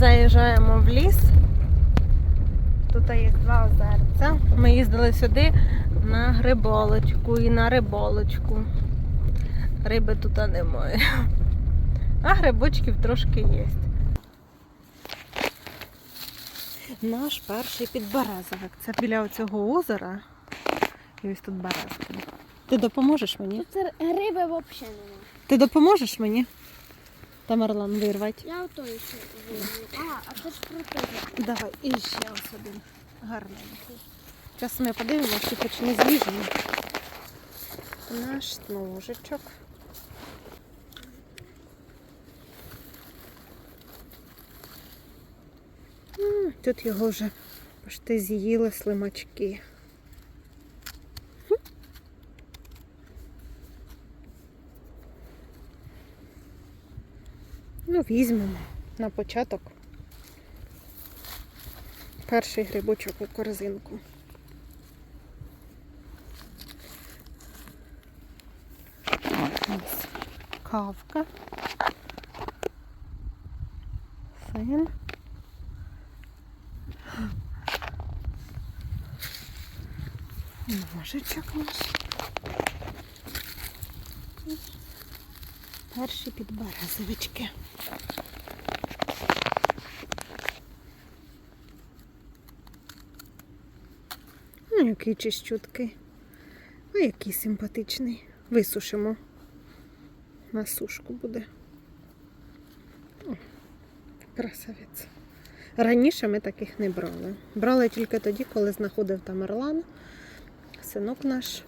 заїжджаємо в ліс. Тут є два озерця. Ми їздили сюди на гриболочку і на риболочку. Риби тут немає. А грибочків трошки є. Наш перший підберезовик. Це біля цього озера. І ось тут березки. Ти допоможеш мені? Тут риби взагалі немає. Ти допоможеш мені? Тамарлан вирвати. Я ото ще вирву. А, а це ж протеже. Давай, і ще ось один гарненький. Зараз ми подивимося, чи хоч не зріжемо. Наш ножичок. Тут його вже почти з'їли слимачки. Хм. Ну, візьмемо на початок перший грибочок у корзинку. Ось кавка. Син. Ножичок наш. Перші підберезовички. Ну, який чищуткий. А який симпатичний. Висушимо. На сушку буде. Красавець. Раніше ми таких не брали. Брали тільки тоді, коли знаходив там Орлан, синок наш.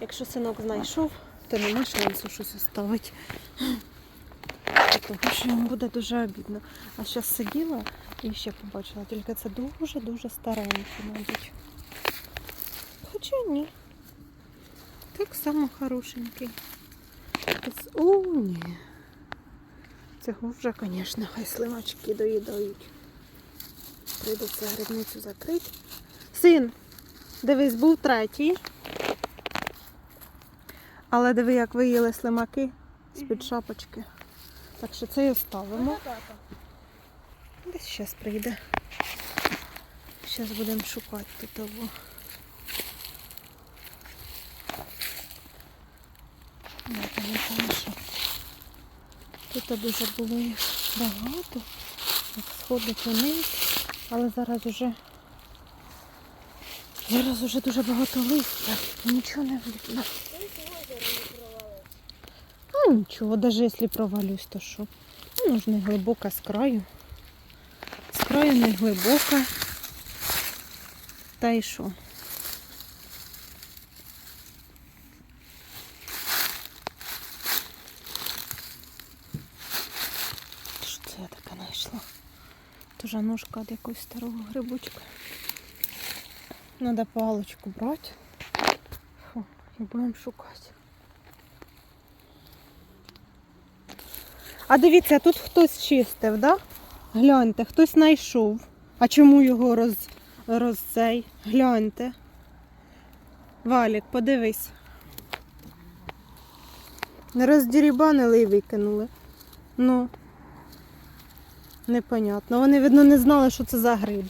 Якщо синок знайшов, то нема шансу щось оставити. Тому що йому буде дуже обідно. А зараз сиділа і ще побачила, тільки це дуже-дуже старенький, мабуть. Хоча ні. Так само хорошенький. О, ні. Цього вже, звісно, хай слимачки доїдають. Прийдеться грибницю закрити. Син, дивись, був третій. Але диви, як виїли слимаки з-під шапочки. Так що це і оставимо. Десь зараз прийде. Зараз будемо шукати тут того. Тут дуже було їх багато. Як сходить вниз. Але зараз уже зараз уже дуже багато листя. Нічого не видно. А нічого, навіть якщо провалюсь, то що? Ну, ж не глибока з краю. З краю не глибока. Та й що? Що це я таке знайшла? Тоже ножка від якогось старого грибочка. Надо паличку брати. Фу, і будемо шукати. А дивіться, тут хтось чистив, да? Гляньте, хтось знайшов. А чому його роз, роз цей? Гляньте. Валік, подивись. Роздірібанили і викинули. Ну. Непонятно. Вони, видно, не знали, що це за гриб.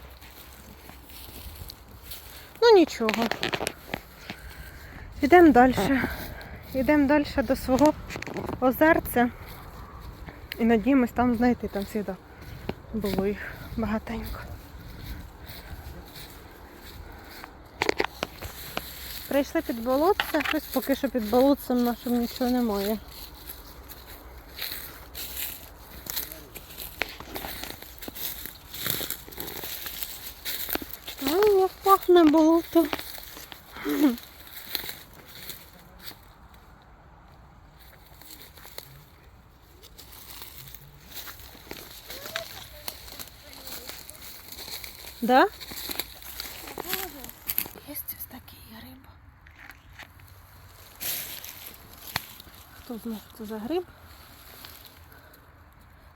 Ну нічого. Йдемо далі. Йдемо далі до свого озерця. І надіємось там знайти, там завжди було їх багатенько. Прийшли під болотце, щось поки що під болотцем нашим нічого немає. Ну, як пахне болото. Да? Є ось такий гриб. Хто знає, що це за гриб?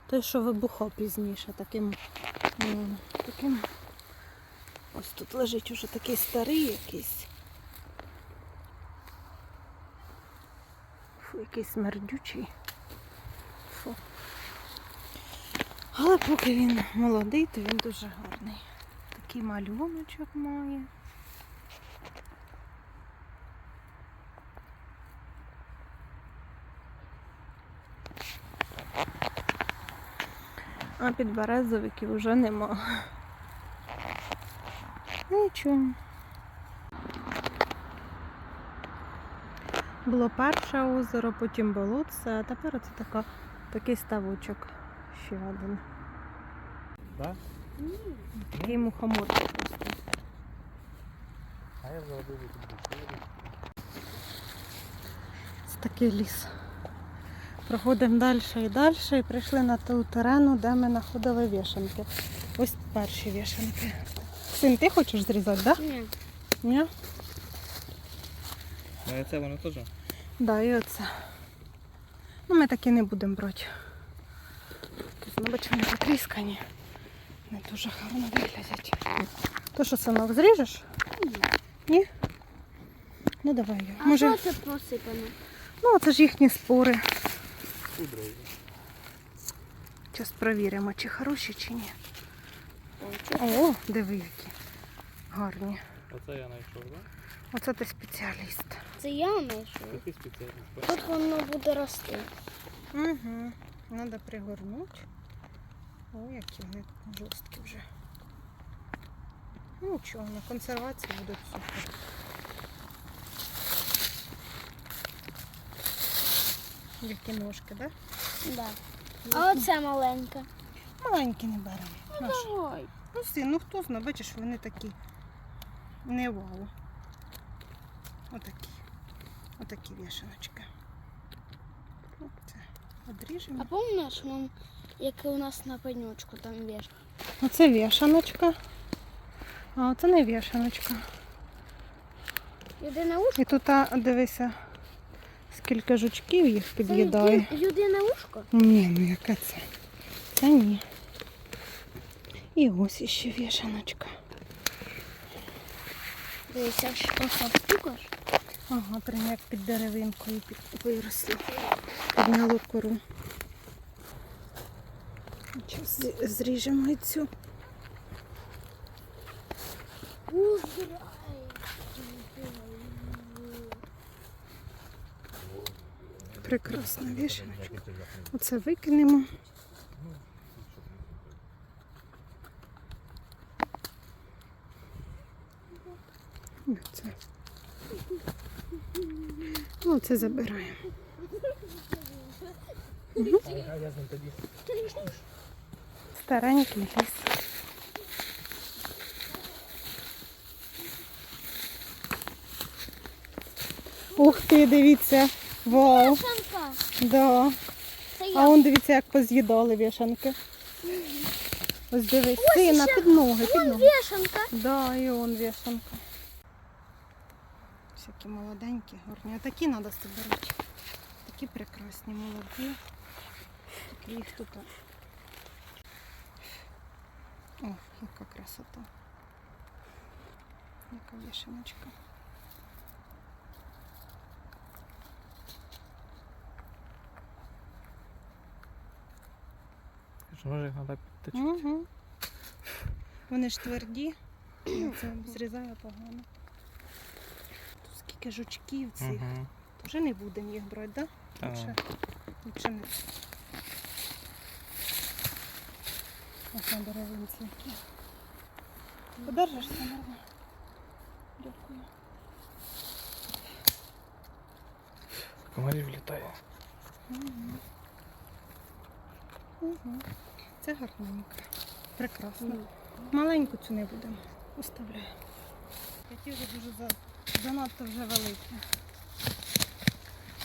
Той, що вибухав пізніше, таким, таким. Ось тут лежить уже такий старий якийсь. Фу, якийсь смердючий. Фу. Але поки він молодий, то він дуже гарний. Такий малюночок має. А підберезовиків вже нема. Нічого. Було перше озеро, потім болотце, а тепер оце така, такий ставочок. Ще один. Да? Такий мухомор. просто. А я зробив тут. Це такий ліс. Проходимо далі і далі і прийшли на ту терену, де ми знаходили вішанки. Ось перші вішанки. Син, ти хочеш зрізати, так? Да? Ні. Ні? І це воно теж. Да, і оце. Ну, ми такі не будемо брати. Тут, ну, бачу, вони потріскані. Не дуже гарно виглядять. То що, синок, зріжеш? Ні? Ну давай я. А Може, що це посипано? ну це ж їхні спори. Зараз перевіримо, чи хороші, чи ні. О, О, диви які. Гарні. Оце я знайшов, так? Оце ти спеціаліст. Це я знайшов. Це ти спеціаліст. Тут воно буде рости. Угу. Треба пригорнути. О, які вони жорсткі вже. Ну нічого, на консервації будуть супер. Які ножки, так? Да? Да. А оце маленька. Маленькі не беремо. Ну, Наш. давай. Ну всі, ну хто знає, бачиш, вони такі не вау. Отакі. Отакі вішаночки. Оце. Одріжемо. А пам'ятаєш, мам, як у нас на пенючку там веш? Оце вішаночка. А оце не вішаночка. Людина ушко? І тут, а, дивися, скільки жучків їх під'їдає. люди- людина ушко? Ні, ну яке це? Це ні. І ось іще вішаночка. Дивися, що стукаш. Ага, прям як під деревинкою виросло. Підняло кору. Зараз зріжемо і цю. Прекрасна вішаночка. Оце викинемо. Оце. Ну, забираємо. А я з ним тоді. Старенький ліс. Ух ти, дивіться. Вау. Шанка. Да. Це А он дивіться, як поз'їдали вішанки. Ось дивись, сина, під ноги, під ноги. Вешанка. Да, і он вішанка. Всякі молоденькі, гарні. А такі треба збирати. Такі прекрасні, молоді. Такі їх тут. О, яка красота. Яка вішаночка. Що може їх треба підточити? Угу. Вони ж тверді. Це зрізаю погано. Тут скільки жучків цих. Угу. Вже не будемо їх брати, так? Да? Лучше, лучше не. Ось на деревинці які. Подержишся нормально. Дякую. Комарів літає. Угу. Це гарненько. Прекрасно. Маленьку цю не будемо. Оставляємо. Такі вже дуже за... занадто вже великі.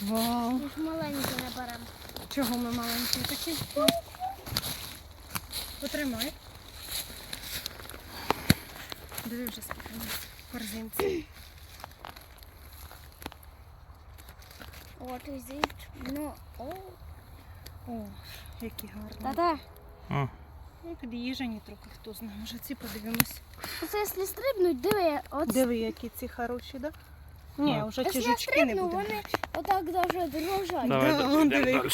Вау! Ми ж маленькі не беремо. Чого ми маленькі такі? Потримай. Диви вже скільки у нас в корзинці. От і. Ну, о. О, які гарні. Та-та. А. Ну, під'їжджені трохи, хто знає. Може ці подивимось. Оце якщо стрибнуть, диви, от Диви, які ці хороші, да? Ні, А. вже ті жучки не стрибну, будемо. вони отак даже дрожать. Да, он диви. далі.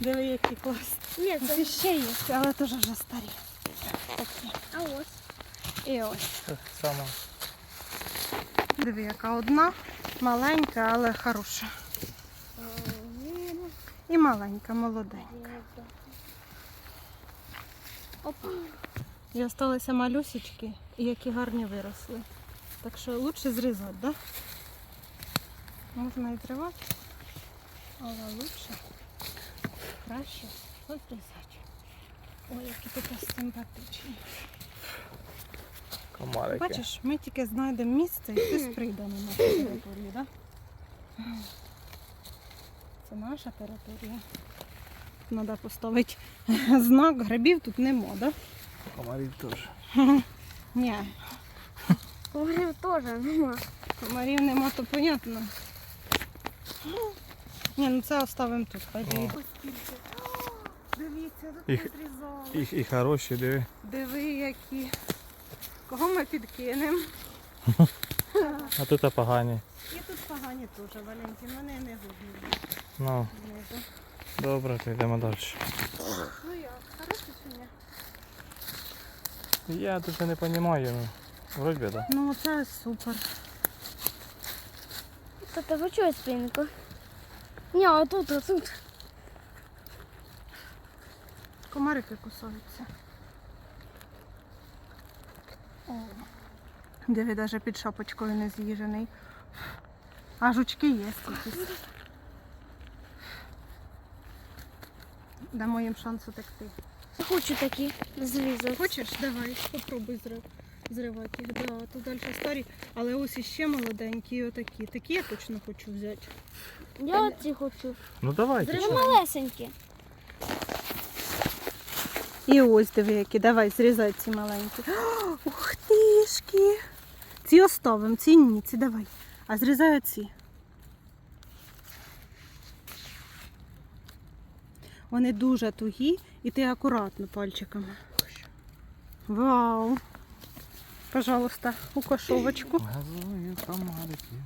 Диви, які класні. Ні, це. Ці ще є, але теж вже старі. Такі. А ось. І ось. Це саме. Диви, яка одна, маленька, але хороша. І маленька, молоденька. Опа. І залишилися малюсечки, і які гарні виросли. Так що краще зрізати, так? Да? Можна і тривати, але краще, краще обрізати. Ой, які тут симпатичні. Комарики. Бачиш, ми тільки знайдемо місце і хтось прийде на нашу територію, так? Це наша територія. Треба поставити знак, грибів тут нема, так? Да? Комарів теж. Ні, Говорив теж нема. комарів нема, то понятно. Ні, ну це оставимо тут, хай О. дивіться. Тут Їх- розрізали. І, і хороші, диви. Диви, які. Кого ми підкинемо? А тут погані. І тут погані теж, Валентин, вони не годні. Ну, знизу. добре, то йдемо далі. Ну як, хороше чи ні? Я тут не розумію, ну. Вроді, да. Ну це супер. Тата, ви чого спинку? Ні, а тут, а тут. Комарики кусаються. О. Диви, навіть під шапочкою не з'їжений. А жучки є якісь. Дамо їм шанс утекти. Хочу такі зрізати. Хочеш? Давай, попробуй зрив. Зривати їх. Да, тут далі старі, але ось іще молоденькі, і отакі. Такі я точно хочу взяти. Я оці хочу. Ну давайте. Вони малесенькі. І ось диви, які. Давай, зрізай ці маленькі. Ух тишки. Ці оставимо, ці ні, ці давай. А зрізай ці. Вони дуже тугі, і ти акуратно пальчиками. Вау. Пожалуйста, у кошовочку. Газую комарики.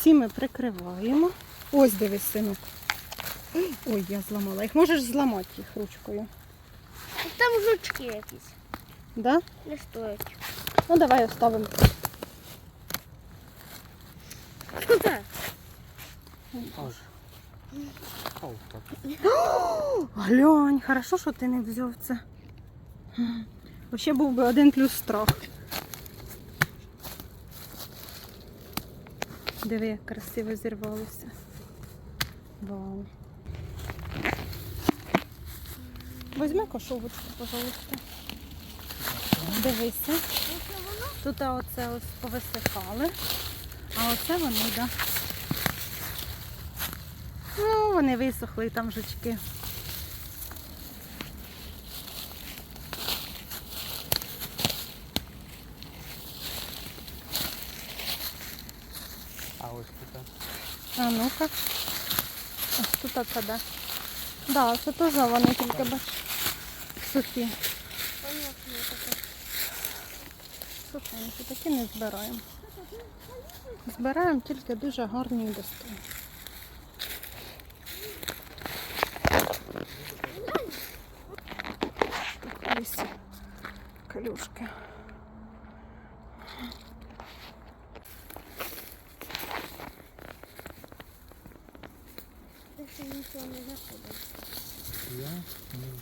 Ці ми прикриваємо. Ось дивись, синок. Ой, я зламала їх. Можеш зламати їх ручкою. Там жучки якісь. Да? Не стоять. Ну давай оставимо. Куди? Аж. Глянь, хорошо, що ти не взяв це. Ще був би один плюс страх. Диви, як красиво зірвалося. Вау. Візьми кошовочку, пожалуйста. Дивися. Тут оце ось повисихали, а оце вони, так. Да. Ну, вони висохли, там жучки. А ось тут. А ну-ка. Ось тут оце, да. Да, це теж вони тільки бач. Сухі. Сухенькі, такі не збираємо. Збираємо тільки дуже гарні достойні. Тут калюшки. Нічого не заходить. Я? Ні.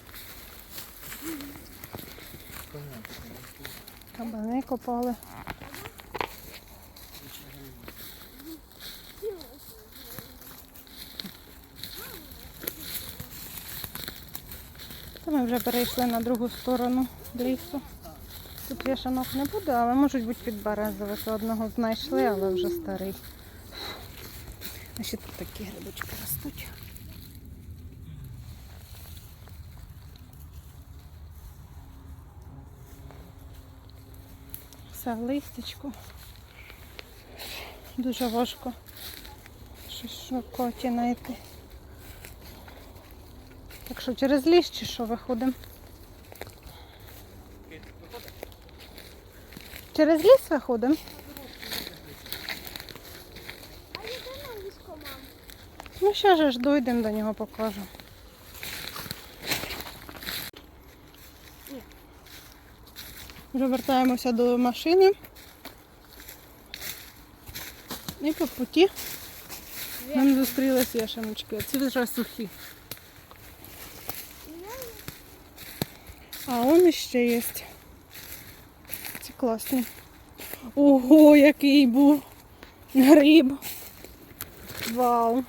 Кабани копали. Ми вже перейшли на другу сторону лісу. Тут вішанок не буде, але можуть бути підберезовик. Одного знайшли, але вже старий. А ще тут такі грибочки ростуть. Все в. Дуже важко щось шукати знайти. Так що через ліс чи що виходимо? Через ліс виходимо? Ну ще ж дойдемо до нього, покажу. Вже вертаємося до машини. І по путі нам зустрілись вішаночки. Ці вже сухі. А он ще є. Ці класні. Ого, який був гриб. Вау.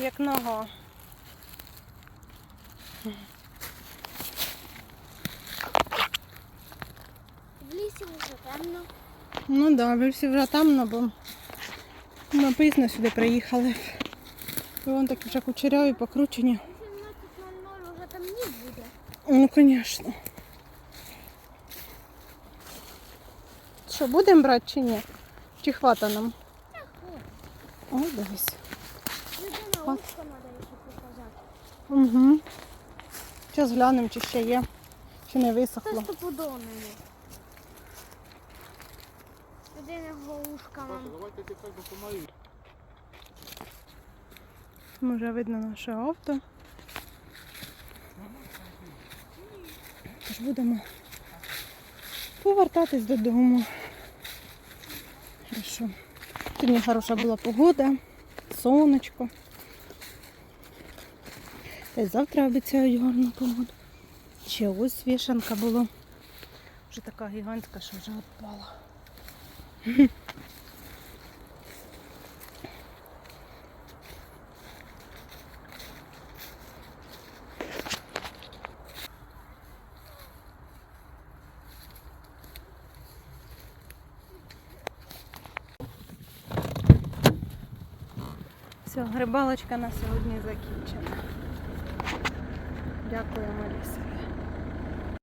Як нога. В лісі вже темно. Ну да, ви всі вже там, ну, бо ми пізно сюди приїхали. І вон такі вже кучеряві, покручені. 17.00 вже там ніч буде. Ну, звісно. Що, будемо брати чи ні? Чи хвата нам? О, дивись. Людина ушко треба ще показати. Угу. Зараз глянемо, чи ще є. Чи не Це висохло. стопудово не є. Людина ушка нам. Давайте тепер допомагаю. Може видно наше авто. Тож будемо повертатись додому. Хорошо. Сьогодні хороша була погода, сонечко. Завтра обіцяють гарну погоду. Ще ось вішанка була. Вже така гігантська, що вже відпала. Все, грибалочка на сьогодні закінчена. Дякуємо Лісові.